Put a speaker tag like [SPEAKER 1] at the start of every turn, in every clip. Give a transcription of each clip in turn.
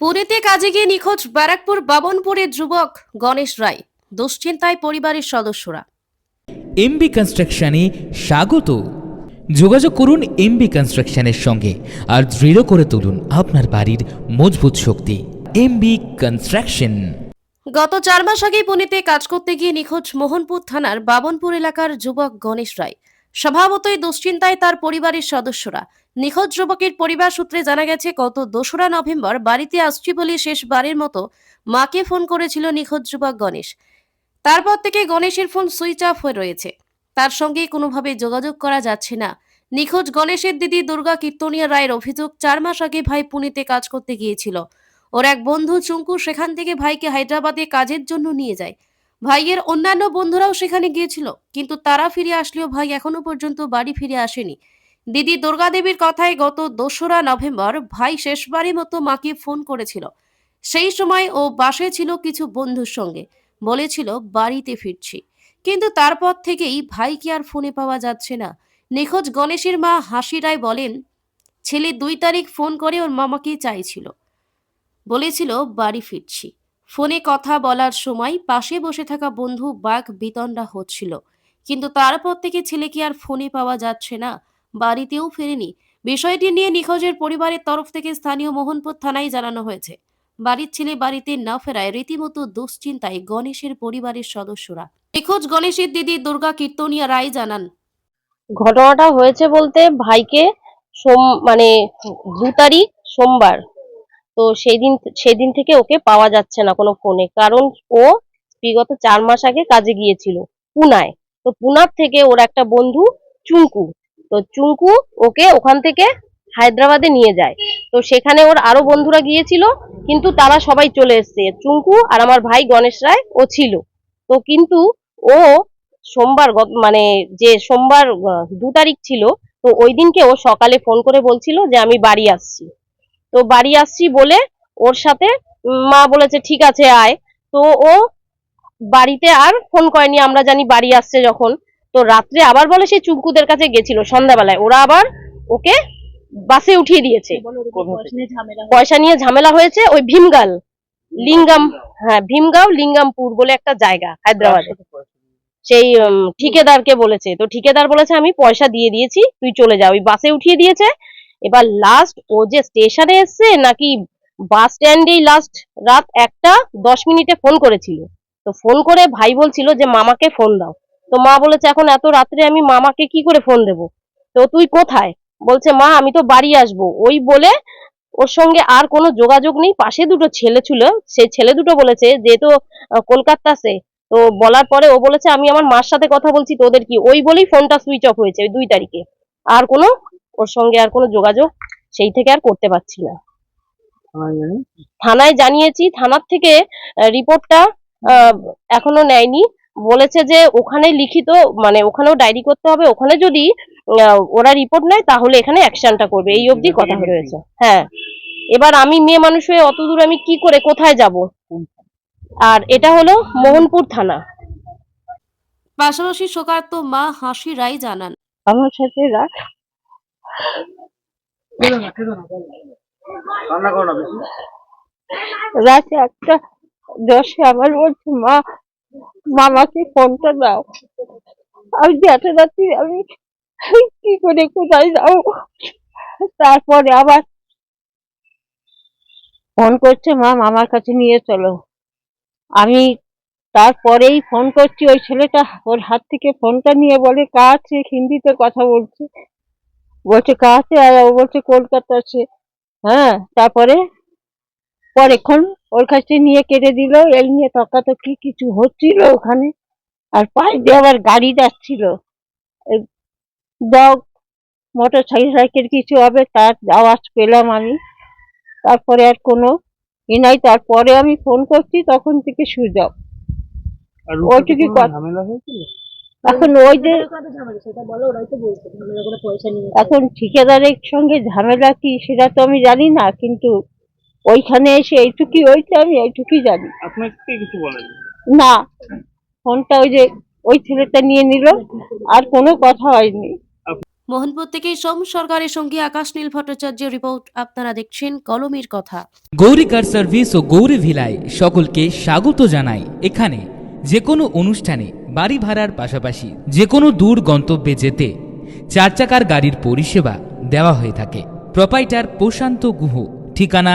[SPEAKER 1] পুরীতে কাজে গিয়ে নিখোঁজ ব্যারাকপুর বাবনপুরের যুবক গণেশ রায়। দুশ্চিন্তায় পরিবারের সদস্যরা।
[SPEAKER 2] এমবি কনস্ট্রাকশনে স্বাগত। যোগাযোগ করুন এমবি কনস্ট্রাকশনের সঙ্গে আর দৃঢ় করে তুলুন আপনার বাড়ির মজবুত শক্তি। এমবি কনস্ট্রাকশন
[SPEAKER 1] গত চার মাস আগে পুনেতে কাজ করতে গিয়ে নিখোঁজ মোহনপুর থানার বাবনপুর এলাকার যুবক গণেশ রায়। স্বভাবতই দুশ্চিন্তায় তার পরিবারের সদস্যরা। নিখোঁজ যুবকের পরিবার সূত্রে জানা গেছে, গত দোসরা নভেম্বর বাড়িতে আসছি বলে শেষবারের মতো মাকে ফোন করেছিল নিখোঁজ যুবক গণেশ। তারপর থেকে গণেশের ফোন সুইচ অফ হয়ে রয়েছে। তার সঙ্গে কোনোভাবে যোগাযোগ করা যাচ্ছে না। নিখোঁজ গণেশের দিদি দুর্গা কীর্তনিয়া রায়ের অভিযোগ, চার মাস আগে ভাই পুনেতে কাজ করতে গিয়েছিল। ওর এক বন্ধু চুঙ্কু সেখান থেকে ভাইকে হায়দ্রাবাদে কাজের জন্য নিয়ে যায়। ভাইয়ের অন্যান্য বন্ধুরাও সেখানে গিয়েছিল, কিন্তু তারা ফিরে আসলেও ভাই এখনও পর্যন্ত বাড়ি ফিরে আসেনি। দিদি দুর্গাদেবীর কথায় গত দোসরা নভেম্বর ভাই শেষবারের মতো মাকে ফোন করেছিল। সেই সময় ও বাসে ছিল কিছু বন্ধুর সঙ্গে। বলেছিল, বাড়িতে ফিরছি। কিন্তু তারপর থেকেই ভাইকে আর ফোনে পাওয়া যাচ্ছে না। নিখোঁজ গণেশের মা হাসি রায় বলেন, ছেলে দুই তারিখ ফোন করে ওর মামাকে চাইছিল। বলেছিল, বাড়ি ফিরছি। ফোনে কথা বলার সময় পাশে বসে থাকা বন্ধু বাঘ বিতণ্ডা হচ্ছিল। কিন্তু তারপর থেকে ছেলেকে আর ফোনে পাওয়া যাচ্ছে না। বাড়িতেও ফেরেনি। বিষয়টি নিয়ে নিখোঁজের পরিবারের তরফ থেকে স্থানীয় মোহনপুর থানায় জানানো হয়েছে। বাড়ির ছেলে বাড়িতে না ফেরায় রীতিমতো দুশ্চিন্তায় গণেশের পরিবারের সদস্যরা। নিখোঁজ গণেশের দিদি দুর্গা কীর্তনিয়া রায় জানান।
[SPEAKER 3] ঘটনাটা হয়েছে বলতে ভাইকে সোম মানে দু তারিখ সোমবার। তো সেই দিন সেই দিন থেকে ওকে পাওয়া যাচ্ছে না কোনো ফোনে। কারণ ও বিগত চার মাস আগে কাজে গিয়েছিল, পুনায়। তো পুনার থেকে ওর একটা বন্ধু চুঙ্কু তো চুঙ্কু ওকে ওখান থেকে হায়দ্রাবাদে নিয়ে যায়। তো সেখানে ওর আরও বন্ধুরা গিয়েছিল, কিন্তু তারা সবাই চলে এসেছে। চুঙ্কু আর আমার ভাই গণেশ রায়, ও ছিল। তো কিন্তু ও সোমবার মানে যে সোমবার দু তারিখ ছিল, তো ওই দিনকে ও সকালে ফোন করে বলছিল যে আমি বাড়ি আসছি। তো বাড়ি আসছি বলে ওর সাথে মা বলেছে, ঠিক আছে, আয়। তো ও বাড়িতে আর ফোন করেনি, আমরা জানি বাড়ি আসছে যখন। তো রাত্রে আবার বলে সেই চুমকুদের কাছে গেছিল সন্ধ্যাবেলায়। ওরা আবার ওকে বাসে উঠিয়ে দিয়েছে। পয়সা নিয়ে ঝামেলা হয়েছে ওই ভীমগাল লিঙ্গাম হ্যাঁ ভীমগাঁও, লিঙ্গামপুর বলে একটা জায়গা, হায়দ্রাবাদে। সেই ঠিকাদারকে বলেছে। তো ঠিকাদার বলেছে, আমি পয়সা দিয়ে দিয়েছি, তুই চলে যা। ওই বাসে উঠিয়ে দিয়েছে। এবার লাস্ট ও যে স্টেশনে এসছে, নাকি বাস স্ট্যান্ডেই লাস্ট রাত একটা দশ মিনিটে ফোন করেছিল। তো ফোন করে ভাই বলছিল যে, মামাকে ফোন দাও। তো মা বলেছে এখন এত রাত্রে আমি মামাকে কি করে ফোন দেব? তো তুই কোথায়? বলছে মা আমি তো বাড়ি আসব। ওই বলে ওর সঙ্গে আর কোনো যোগাযোগ নেই। পাশে দুটো ছেলে ছিল সেই ছেলে দুটো বলেছে যেহেতু আহ, কলকাতা সে তো বলার পরে ও বলেছে আমি আমার মার সাথে কথা বলছি তোদের কি? ওই বলেই ফোনটা সুইচ অফ হয়েছে ওই দুই তারিখে। আর কোনো ওর সঙ্গে আর কোনো যোগাযোগ সেই থেকে আর করতে পারছি না। থানায় জানিয়েছি থানার থেকে রিপোর্টটা এখনও নেয়নি। বলেছে যে ওখানে লিখিত মানে ওখানেও ডায়েরি করতে হবে ওখানে যদি ওরা রিপোর্ট নেয় তাহলে এখানে অ্যাকশনটা করবে। এই অবধি কথা রয়েছে। হ্যাঁ। এবার আমি মেয়ে মানুষ হয়ে অত দূর আমি কি করে কোথায় যাব? আর এটা হলো মোহনপুর থানা।
[SPEAKER 1] পাশাপাশি শোকার্ত মা হাসি রায় জানান।
[SPEAKER 4] আমার সাথে
[SPEAKER 5] বেশি।
[SPEAKER 4] রাত একটা দশে আবার বলছে মা মামাকে ফোনটা দাও। আমি এত যাচ্ছি, আমি কি করে কোথায় যাব? তারপরে আবার ফোন করছে মা, মামার কাছে নিয়ে চলো। আমি তারপরেই ফোন করছি, ওই ছেলেটা ওর হাত থেকে ফোনটা নিয়ে বলে, কাছে হিন্দিতে কথা বলছে। বলছে, কাছে? আর ও বলছে কলকাতা আছে হ্যাঁ তারপরে পরেক্ষণ ওর কাছে নিয়ে কেটে দিল এই নিয়ে তকাতকি কিছু হচ্ছিল ওখানে। আর পায়ে দিয়ে আবার গাড়ি যাচ্ছিল। ডগ মোটর সাইকেল কিছু হবে তার আওয়াজ পেলাম আমি। তারপরে আর কোনো ই নাই তারপরে আমি ফোন করছি তখন থেকে সুইচ অফ ওইটুকু কথা- এখন ওই যে এখন ঠিকাদারের সঙ্গে ঝামেলা কি সেটা তো আমি জানি না কিন্তু ওইখানে এসে এইটুকুই হয়েছে আমি এইটুকুই জানি।
[SPEAKER 5] আপনাকে কিছু বলেন?
[SPEAKER 4] না ফোনটা ওই যে ওই ছেলেটা নিয়ে নিল আর কোনো কথা হয়নি।
[SPEAKER 1] মোহনপুর থেকে সোম সরকারের সঙ্গে আকাশ নীল ভট্টাচার্যের রিপোর্ট আপনারা দেখছেন কলমের কথা।
[SPEAKER 2] গৌরী কার সার্ভিস ও গৌরী ভিলায় সকলকে স্বাগত জানাই। এখানে যে কোনো অনুষ্ঠানে বাড়ি ভাড়ার পাশাপাশি যে কোনো দূর গন্তব্যে যেতে চার চাকার গাড়ির পরিষেবা দেওয়া হয়ে থাকে। প্রপাইটার প্রশান্ত গুহ ঠিকানা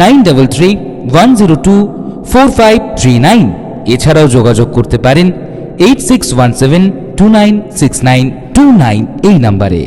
[SPEAKER 2] nine one zero two four five nine এছাড়াও যোগাযোগ করতে পারেন eight six one seven two nine six nine two nine এই নাম্বারে।